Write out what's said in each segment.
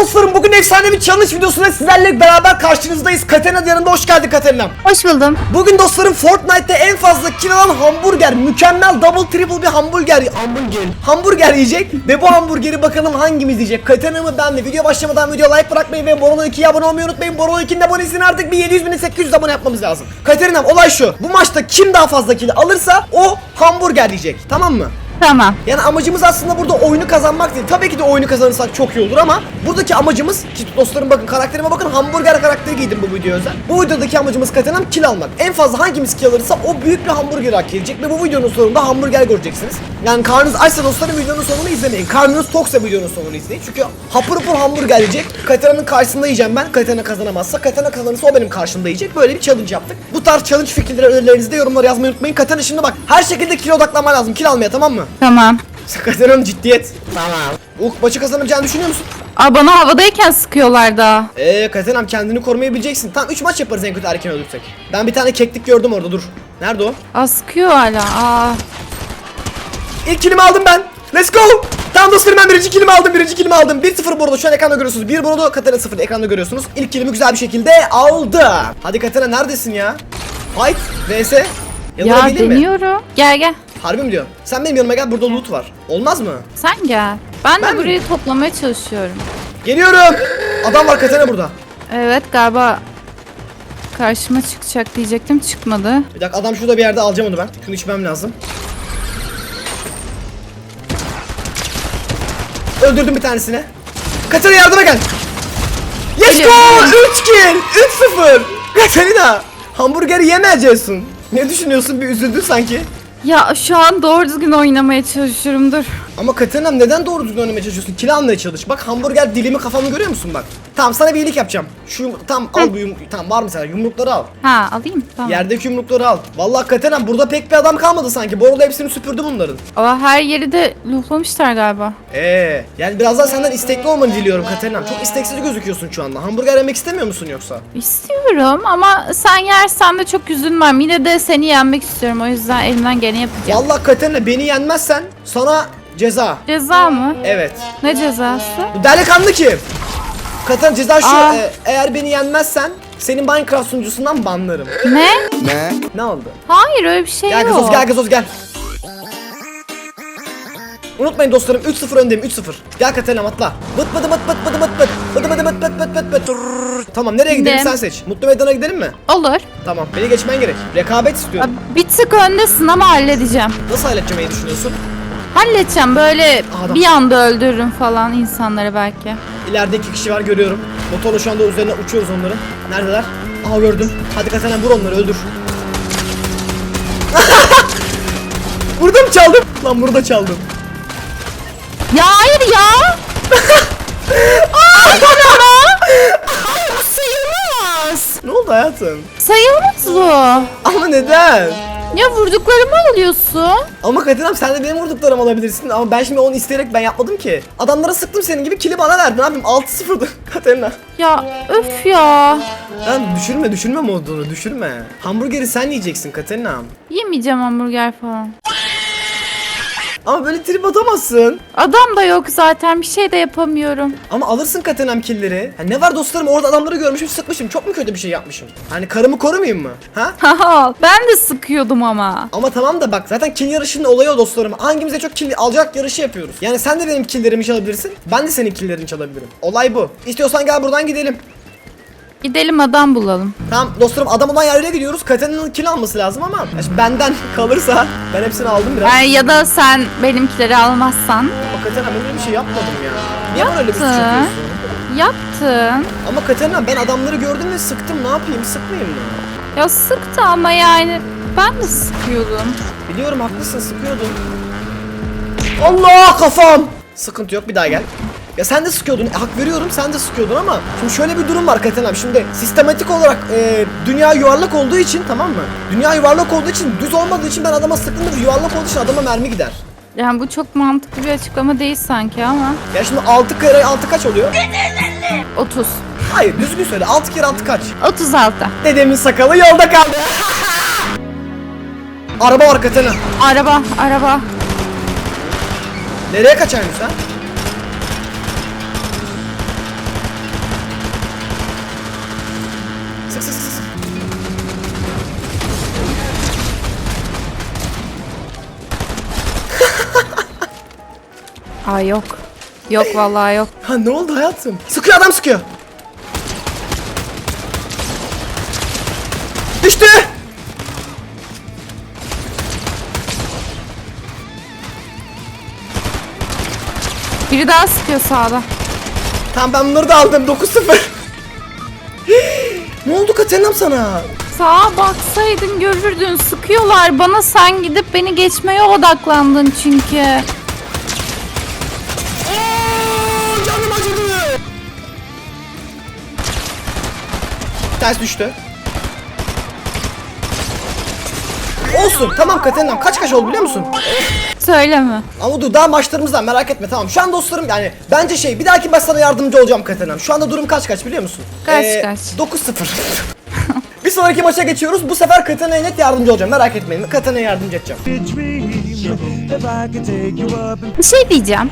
dostlarım bugün efsane bir challenge videosuyla sizlerle beraber karşınızdayız. Katerina yanında hoş geldin Katerina. Hoş buldum. Bugün dostlarım Fortnite'te en fazla kill alan hamburger, mükemmel double triple bir hamburger, hamburger, hamburger yiyecek ve bu hamburgeri bakalım hangimiz yiyecek? Katerina mı ben mi? Video başlamadan video like bırakmayı ve Borolo 2'ye abone olmayı unutmayın. Borolo 2'nin abonesini artık bir 700 bin 800 abone yapmamız lazım. Katerina'm olay şu. Bu maçta kim daha fazla kill alırsa o hamburger yiyecek. Tamam mı? Tamam. Yani amacımız aslında burada oyunu kazanmak değil. Tabii ki de oyunu kazanırsak çok iyi olur ama buradaki amacımız ki dostlarım bakın karakterime bakın hamburger karakteri giydim bu video özel. Bu videodaki amacımız Katenam kill almak. En fazla hangimiz kill alırsa o büyük bir hamburger hak edecek ve bu videonun sonunda hamburger göreceksiniz. Yani karnınız açsa dostlarım videonun sonunu izlemeyin. Karnınız toksa videonun sonunu izleyin. Çünkü hapur hapur hamburger yiyecek. Katena'nın karşısında yiyeceğim ben. Katena kazanamazsa Katena kazanırsa o benim karşımda yiyecek. Böyle bir challenge yaptık. Bu tarz challenge fikirleri önerilerinizi de yorumlara yazmayı unutmayın. Katena şimdi bak her şekilde kill odaklanman lazım. Kill almaya tamam mı? Tamam. Katerina ciddiyet. Tamam. Uk maçı kazanabileceğini düşünüyor musun? Aa bana havadayken sıkıyorlar daha. Eee Katerina'm kendini korumayı bileceksin. Tamam 3 maç yaparız en kötü erken ölürsek. Ben bir tane keklik gördüm orada dur. Nerede o? Aa sıkıyor hala. Aa. İlk kilimi aldım ben. Let's go. Tamam dostlarım ben birinci kilimi aldım. Birinci kilimi aldım. 1-0 burada şu an ekranda görüyorsunuz. 1 burada Katerina 0 ekranda görüyorsunuz. İlk kilimi güzel bir şekilde aldı. Hadi Katerina neredesin ya? Fight vs. Yanına Ya geleyim mi? deniyorum. Gel gel. Harbi mi diyor? Sen benim yanıma gel burada loot var. Olmaz mı? Sen gel. Ben, Ben de mi? burayı toplamaya çalışıyorum. Geliyorum. Adam var Katerina burada. Evet galiba karşıma çıkacak diyecektim çıkmadı. Bir dakika adam şurada bir yerde alacağım onu ben. Şunu içmem lazım. Öldürdüm bir tanesini. Katerina yardıma gel. Let's go! Geliyorum. 3 kill! 3-0! Katerina! Hamburgeri yemeyeceksin. Ne düşünüyorsun? Bir üzüldün sanki. Ya şu an doğru düzgün oynamaya çalışıyorum dur. Ama Katerina'm neden doğru düzgün oynamaya çalışıyorsun? Kill almaya çalış. Bak hamburger dilimi kafamı görüyor musun bak. Tamam sana bir iyilik yapacağım. Şu yum- tam al bu yum tamam var mı sana yumrukları al. Ha alayım tamam. Yerdeki yumrukları al. Vallahi Katerina'm burada pek bir adam kalmadı sanki. Borulu hepsini süpürdü bunların. Ama her yeri de lootlamışlar galiba. Ee, yani biraz daha senden istekli olmanı diliyorum Katerina'm. Çok isteksiz gözüküyorsun şu anda. Hamburger yemek istemiyor musun yoksa? İstiyorum ama sen yersen de çok üzülmem. Yine de seni yenmek istiyorum o yüzden elimden geleni yapacağım. Vallahi Katerina beni yenmezsen sana ceza. Ceza mı? Evet. Ne cezası? Bu delikanlı kim? Katerina ceza şu. Aa. e, eğer beni yenmezsen senin Minecraft sunucusundan banlarım. Ne? Ne oldu? Hayır öyle bir şey Gel yok. gazoz gel gazoz gel. Unutmayın dostlarım 3-0 öndeyim 3-0. Gel Katerina atla. Bıt bıdı bıt bıt bıdı bıt bıt. Bıdı bıdı bıt bıt bıt bıt bıt. Tırrrr. Tamam nereye gidelim Gidelim. sen seç. Mutlu Meydan'a gidelim mi? Olur. Tamam beni geçmen gerek. Rekabet istiyorum. Bir tık öndesin ama halledeceğim. Nasıl halledeceğimi düşünüyorsun? Halledeceğim böyle Adam. bir anda öldürürüm falan insanları belki. İleride iki kişi var görüyorum. Motorla şu anda üzerine uçuyoruz onların. Neredeler? Aha gördüm. Hadi Katerina vur onları öldür. Burada mı çaldım? Lan burada çaldım. Ya hayır ya. Hayır ama. Hayır sayılmaz. Ne oldu hayatım? Sayılmaz bu. Ama neden? Ya vurduklarımı alıyorsun. Ama Katerina sen de benim vurduklarımı alabilirsin ama ben şimdi onu isteyerek ben yapmadım ki. Adamlara sıktım senin gibi kili bana verdin abim 6-0'dı Katerina. Ya öf ya. Lan düşürme düşürme modunu düşürme. Hamburgeri sen yiyeceksin Katerina. Yemeyeceğim hamburger falan. Ama böyle trip atamazsın. Adam da yok zaten bir şey de yapamıyorum. Ama alırsın Katerina killeri. Ha, ne var dostlarım orada adamları görmüşüm sıkmışım. Çok mu kötü bir şey yapmışım? Hani karımı korumayayım mı? Ha? Haha ben de sıkıyordum ama. Ama tamam da bak zaten kill yarışının olayı o dostlarım. Hangimize çok kill alacak yarışı yapıyoruz. Yani sen de benim killerimi çalabilirsin. Ben de senin killerini çalabilirim. Olay bu. İstiyorsan gel buradan gidelim. Gidelim adam bulalım. Tamam dostlarım adam olan yerlere gidiyoruz. Katena'nın kill alması lazım ama ya şimdi benden kalırsa ben hepsini aldım biraz. Yani ya da sen benimkileri almazsan Ama Katena ben öyle bir şey yapmadım ya. Niye bana öyle bir suç yapıyorsun? yaptın. Ama Katena ben adamları gördüm ve sıktım. Ne yapayım? Sıkmayayım mı? Ya sıktı ama yani ben de sıkıyordum. Biliyorum haklısın sıkıyordun. Allah kafam. Sıkıntı yok bir daha gel. Ya sen de sıkıyordun. E, hak veriyorum sen de sıkıyordun ama şimdi şöyle bir durum var Katenam. Şimdi sistematik olarak e, dünya yuvarlak olduğu için tamam mı? Dünya yuvarlak olduğu için düz olmadığı için ben adama sıktığımda yuvarlak olduğu için adama mermi gider. Yani bu çok mantıklı bir açıklama değil sanki ama. Ya şimdi 6 kere 6 kaç oluyor? 30. Hayır düzgün söyle 6 kere 6 kaç? 36. Dedemin sakalı yolda kaldı. Araba var Katena. Araba, araba. Nereye kaçarmış ha? Ay yok. Yok vallahi yok. Ha ne oldu hayatım? Sıkıyor adam sıkıyor. Düştü. Biri daha sıkıyor sağda. Tamam ben bunları da aldım 9-0. ne oldu Katerinam sana? Sağa baksaydın görürdün sıkıyorlar bana sen gidip beni geçmeye odaklandın çünkü. Ters düştü. Olsun tamam Katerinam kaç kaç oldu biliyor musun? Söyleme. Ama dur daha maçlarımızdan merak etme tamam. Şu an dostlarım yani bence şey bir dahaki maç sana yardımcı olacağım Katerinam. Şu anda durum kaç kaç biliyor musun? Kaç kaç? 9-0. bir sonraki maça geçiyoruz. Bu sefer Katarina'ya net yardımcı olacağım. Merak etmeyin. Katarina'ya yardımcı edeceğim. Bir şey diyeceğim.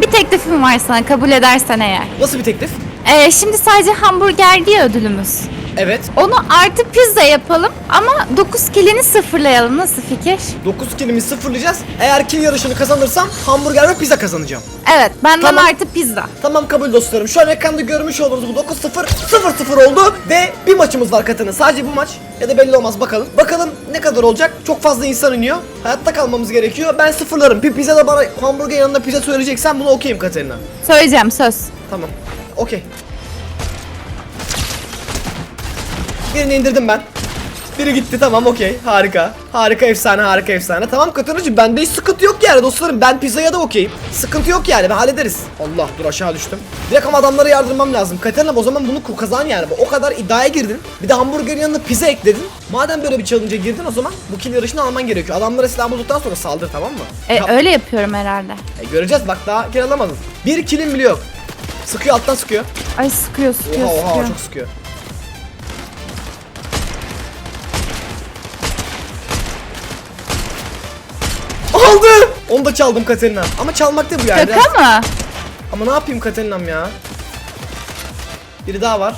Bir teklifim var sana kabul edersen eğer. Nasıl bir teklif? Ee, şimdi sadece hamburger diye ödülümüz. Evet. Onu artı pizza yapalım ama 9 kilini sıfırlayalım. Nasıl fikir? 9 kilimi sıfırlayacağız. Eğer kill yarışını kazanırsam hamburger ve pizza kazanacağım. Evet benden Tamam. artı pizza. Tamam kabul dostlarım. Şu an ekranda görmüş olduğunuz bu 9-0 0-0 oldu ve bir maçımız var Katarina. Sadece bu maç ya da belli olmaz bakalım. Bakalım ne kadar olacak? Çok fazla insan iniyor. Hayatta kalmamız gerekiyor. Ben sıfırlarım. Bir pizza da bana hamburger yanında pizza söyleyeceksen bunu okuyayım Katarina. Söyleyeceğim söz. Tamam. Okey. Birini indirdim ben. Biri gitti tamam okey. Harika. Harika efsane harika efsane. Tamam Katarınacığım bende hiç sıkıntı yok yani dostlarım. Ben pizzaya da okeyim. Sıkıntı yok yani ben hallederiz. Allah dur aşağı düştüm. Direkt ama adamlara yardırmam lazım. Katerina o zaman bunu kazan yani. O kadar iddiaya girdin. Bir de hamburgerin yanına pizza ekledin. Madem böyle bir challenge'a girdin o zaman bu kill yarışını alman gerekiyor. Adamlara silah bulduktan sonra saldır tamam mı? E, Ya- öyle yapıyorum herhalde. e, göreceğiz bak daha kill alamadın. Bir killim bile yok. Sıkıyor alttan sıkıyor. Ay sıkıyor sıkıyor Oha oha sıkıyor. çok sıkıyor. Aldı! Onu da çaldım Katerina. Ama çalmak da bu yani. biraz- Şaka mı? Ama ne yapayım Katerina'm ya? Biri daha var.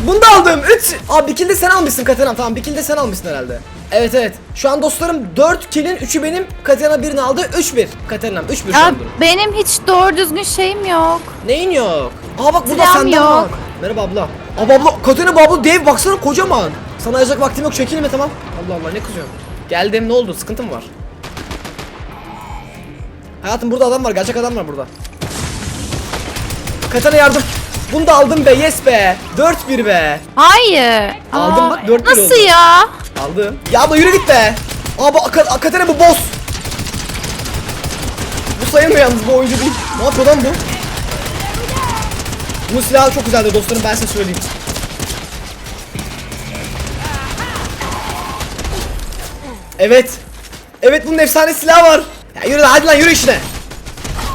Bunu da aldım. 3. Abi bir kill de sen almışsın Katerina'm. Tamam bir kill de sen almışsın herhalde. Evet evet. Şu an dostlarım 4 kill'in 3'ü benim. Katerina birini aldı. 3-1. Katerina'm 3-1 şu Ya an durum. benim hiç doğru düzgün şeyim yok. Neyin yok? Aa bak burada Silahım senden yok. var. Merhaba abla. Abi abla Katerina bu abla dev baksana kocaman. Sana ayıracak vaktim yok çekilme tamam. Allah Allah ne kızıyorsun? Geldim ne oldu sıkıntı mı var? Hayatım burada adam var gerçek adam var burada. Katana yardım. Bunu da aldım be yes be. 4-1 be. Hayır. Aldım bak, dört bir Nasıl oldu. ya? Aldım. Ya abla yürü git be. Ka- Katana bu boss. Bu sayılmıyor yalnız bu oyuncu değil. Ne yapıyor lan bu? Bunun silahı çok güzeldi dostlarım ben size söyleyeyim. Evet. Evet bunun efsane silahı var. Ya yürü lan hadi lan yürü işine.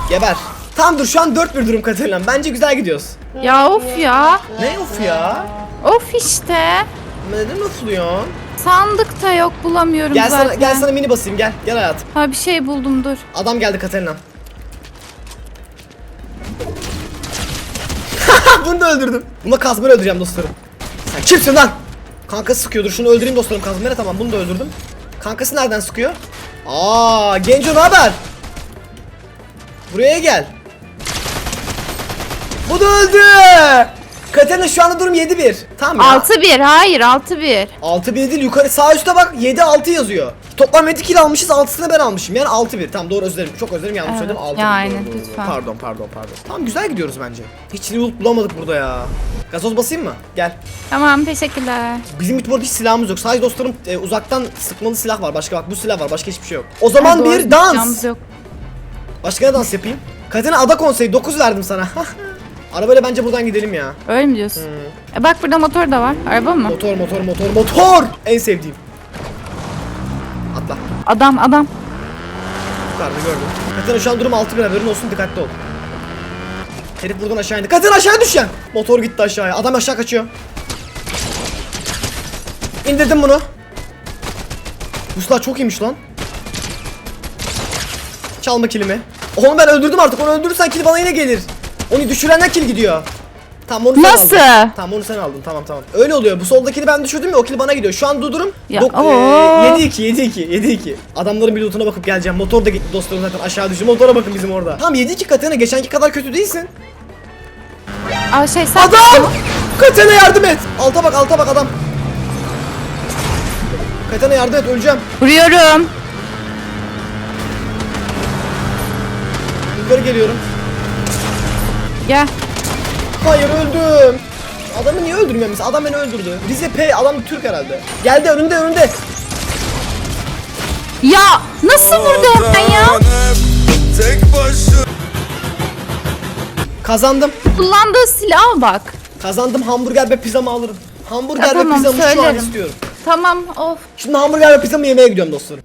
Geber. Tamam dur şu an 4-1 durum Katerina. Bence güzel gidiyoruz. Ya of ya. Ne of ya? Of işte. Neden ofluyorsun? Sandıkta yok bulamıyorum Gel zaten. sana, gel sana mini basayım gel. Gel hayatım. Ha bir şey buldum dur. Adam geldi Katerina. Bunu da öldürdüm. Buna kazmayla öldüreceğim dostlarım. Sen kimsin lan? Kankası sıkıyordur. Şunu öldüreyim dostlarım kazmayla tamam bunu da öldürdüm. Kankası nereden sıkıyor? Aa, Genco ne haber? Buraya gel. Bu da öldü. Katerina şu anda durum 7-1. Tamam ya. 6-1 hayır 6-1. 6 1 değil yukarı sağ üstte bak 7 6 yazıyor. Toplam 7 kill almışız 6'sını ben almışım. Yani 6 1. Tamam doğru özür dilerim. Çok özür dilerim yanlış Evet, söyledim. 6 yani, doğru, doğru, doğru. lütfen. Pardon pardon pardon. Tamam güzel gidiyoruz bence. Hiç loot bulamadık burada ya. Gazoz basayım mı? Gel. Tamam teşekkürler. Bizim hiç burada hiç silahımız yok. Sadece dostlarım e, uzaktan sıkmalı silah var. Başka bak bu silah var. Başka hiçbir şey yok. O zaman Doğru, bir dans. Yok. Başka ne dans yapayım? Katina ada konseyi 9 verdim sana. Arabayla bence buradan gidelim ya. Öyle mi diyorsun? E bak burada motor da var. Araba mı? Motor motor motor motor. En sevdiğim. Atla. Adam adam. Yukarıda gördüm. Katerina şu an durum 6 bir haberin olsun dikkatli ol. Herif buradan aşağı indi. Katerina aşağı düşen. Motor gitti aşağıya. Adam aşağı kaçıyor. İndirdim bunu. Bu silah çok iyiymiş lan. Çalma kilimi. Onu ben öldürdüm artık. Onu öldürürsen kill bana yine gelir. Onu düşürenden kill gidiyor. Tamam onu sen Nasıl? aldın. Tamam onu sen aldın. Tamam tamam. Öyle oluyor. Bu soldakini ben düşürdüm ya o kill bana gidiyor. Şu an dudurum. Ya, Dok- oo. eee, 7-2 7-2 7-2. Adamların bir lootuna bakıp geleceğim. Motor da gitti dostlarım zaten aşağı düştü. Motora bakın bizim orada. Tamam 7-2 Katerina geçenki kadar kötü değilsin. Aa şey sen Adam! Katerina yardım et. Alta bak alta bak adam. Katerina yardım et öleceğim. Vuruyorum. Yukarı geliyorum. Gel. Hayır öldüm. Adamı niye mesela? Adam beni öldürdü. Rize P adam Türk herhalde. Geldi önünde önünde. Ya nasıl vurdu hemen ya? Tek başına Kazandım. Kullandığı silaha bak. Kazandım hamburger ve pizzamı alırım. Hamburger Ya ve tamam, pizzamı şu an söylerim. istiyorum. Tamam of. Şimdi hamburger ve pizzamı yemeye gidiyorum dostlarım.